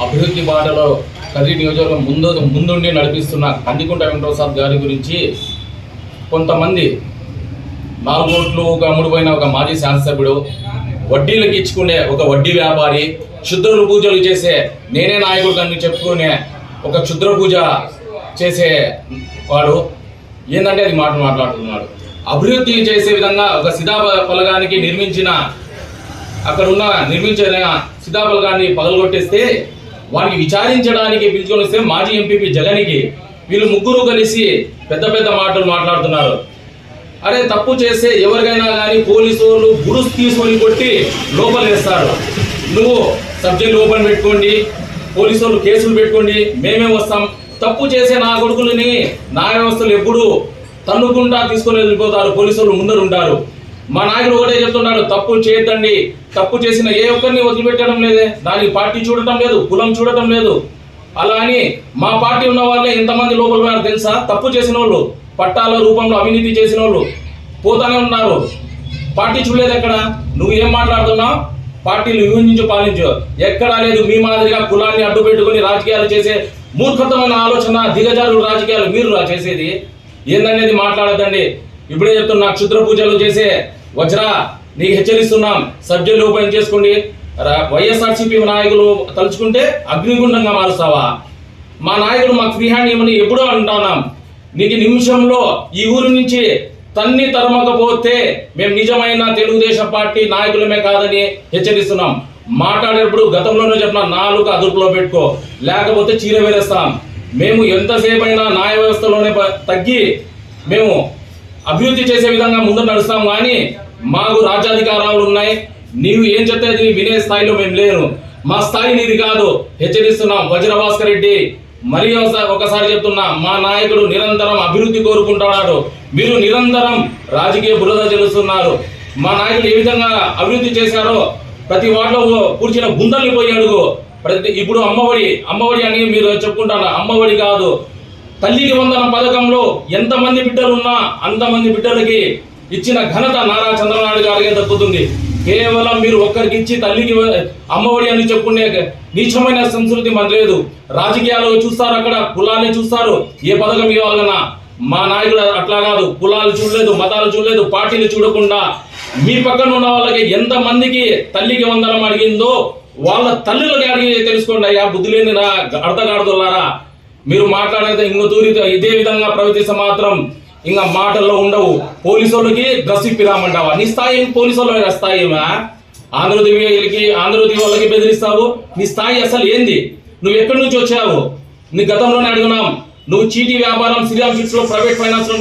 అభివృద్ధి బాటలో కదిరి నియోజకవర్గం ముందు ముందుండి నడిపిస్తున్న కందికుంట వెంకటప్రసాద్ గారి గురించి కొంతమంది నాలుగు ఓట్లు ఒక అమ్ముడుపోయిన ఒక మాజీ శాసనసభ్యుడు వడ్డీలకు ఇచ్చుకునే ఒక వడ్డీ వ్యాపారి క్షుద్ర పూజలు చేసే నేనే నాయకుడు అని చెప్పుకునే ఒక క్షుద్ర పూజ చేసే వాడు ఏంటంటే అది మాట మాట్లాడుతున్నాడు. అభివృద్ధి చేసే విధంగా ఒక సిదా పలగానికి నిర్మించిన అక్కడున్న నిర్మించిన సిదా పలగాన్ని పగలగొట్టేస్తే వారికి విచారించడానికి పిలుచుకొని వస్తే మాజీ ఎంపీపీ జగన్కి వీళ్ళు ముగ్గురు కలిసి పెద్ద పెద్ద మాటలు మాట్లాడుతున్నారు. అరే తప్పు చేస్తే ఎవరికైనా కానీ పోలీసు వాళ్ళు గుడుసు తీసుకొని కొట్టి లోపల వేస్తారు. నువ్వు సబ్జెక్ట్ ఓపెన్ పెట్టుకోండి పోలీసు వాళ్ళు కేసులు పెట్టుకోండి మేమే వస్తాం. తప్పు చేసే నా కొడుకులని న్యాయ వ్యవస్థలు ఎప్పుడు తన్నుకుంటా తీసుకొని వెళ్ళిపోతారు పోలీసు వాళ్ళు ఉంటారు మా నాయకుడు ఒకటే చెప్తున్నాడు తప్పు చేయొద్దండి. తప్పు చేసిన ఏ ఒక్కరిని వదిలిపెట్టడం లేదే. దానికి పార్టీ చూడటం లేదు కులం చూడటం లేదు. అలా అని మా పార్టీ ఉన్న వాళ్ళే ఇంతమంది లోపల పోయారు తెలుసా? తప్పు చేసిన వాళ్ళు పట్టాల రూపంలో అవినీతి చేసిన వాళ్ళు పోతానే ఉన్నారు. పార్టీ చూడలేదు ఎక్కడ? నువ్వు ఏం మాట్లాడుతున్నావు? పార్టీలు విభజించు పాలించు. ఎక్కడా లేదు మీ మాదిరిగా కులాన్ని అడ్డు పెట్టుకుని రాజకీయాలు చేసే మూర్ఖతమైన ఆలోచన దిగజారు రాజకీయాలు మీరు రా చేసేది? ఏందనేది మాట్లాడద్దండి. ఇప్పుడే చెప్తున్నా క్షుద్ర పూజలు చేసే వజ్రా నీకు హెచ్చరిస్తున్నాం. సబ్జెక్టులు ఓపెన్ చేసుకోండి. రా- వైఎస్ఆర్సీపీ నాయకులు తలుచుకుంటే అగ్నిగుండంగా మారుస్తావా? మా నాయకులు మాకు ఫ్రీ హ్యాండ్ ఇవ్వని ఎప్పుడూ అంటున్నాం. నీకు నిమిషంలో ఈ ఊరు నుంచి తన్ని తరమకపోతే మేము నిజమైన తెలుగుదేశం పార్టీ నాయకులమే కాదని హెచ్చరిస్తున్నాం. మాట్లాడేటప్పుడు గతంలోనే చెప్పిన నాలుగు అదుపులో పెట్టుకో. లేకపోతే చీర వేరేస్తాం. మేము ఎంతసేపు అయినా న్యాయ వ్యవస్థలోనే ప- తగ్గి మేము అభివృద్ధి చేసే విధంగా ముందు నడుస్తాం కానీ మాకు రాజ్యాధికారాలు ఉన్నాయి. నీవు ఏం చెప్తే వినే స్థాయిలో మేము లేను మా స్థాయి నీది కాదు. హెచ్చరిస్తున్నాం వజ్రభాస్కర్ రెడ్డి. మరి ఒకసారి చెప్తున్నా మా నాయకుడు నిరంతరం అభివృద్ధి కోరుకుంటున్నాడు. మీరు నిరంతరం రాజకీయ బురద చెల్లుస్తున్నారు మా నాయకుడు ఏ విధంగా అభివృద్ధి చేశారో ప్రతి వాటిలో కూర్చిన గుండల్ని పోయి అడుగు. ప్రతి ఇప్పుడు అమ్మఒడి అమ్మఒడి అని మీరు చెప్పుకుంటారు. అమ్మఒడి కాదు. తల్లికి వందన పథకంలో ఎంతమంది బిడ్డలు ఉన్నా అంతమంది బిడ్డలకి ఇచ్చిన ఘనత నారా చంద్రనాయుడు గారికి దక్కుతుంది కేవలం మీరు ఒక్కరికి ఇచ్చి తల్లికి అమ్మఒడి అని చెప్పుకునే నీచమైన సంస్కృతి మన లేదు. రాజకీయాలు చూస్తారు అక్కడ కులాన్ని చూస్తారు. ఏ పథకం ఇవ్వాలన్నా మా నాయకుడు అట్లా కాదు. కులాలు చూడలేదు మతాలు చూడలేదు పార్టీలు చూడకుండా మీ పక్కన ఉన్న వాళ్ళకి ఎంత మందికి తల్లికి వందనం అడిగిందో వాళ్ళ తల్లులకి అడిగి తెలుసుకోండి అయ్యా బుద్ధి లేని నా అర్థగాడుతున్నారా మీరు మాట్లాడేది ఇంకో తూరి ఇదే విధంగా ప్రవర్తిస్తే మాత్రం ఇంకా మాటల్లో ఉండవు. పోలీసు వాళ్ళకి డ్రెస్ ఇప్పిరామంటావా? నీ స్థాయి పోలీసు వాళ్ళ స్థాయి ఏమా? ఆంధ్రదేవికి ఆంధ్రదేవి వాళ్ళకి బెదిరిస్తావు? నీ స్థాయి అసలు ఏంది? నువ్వు ఎక్కడి నుంచి వచ్చావు? నీ గతంలోనే అడుగున్నాం నువ్వు చీటీ వ్యాపారం శ్రీరామ్ చిట్స్లో ప్రైవేట్ ఫైనాన్స్లో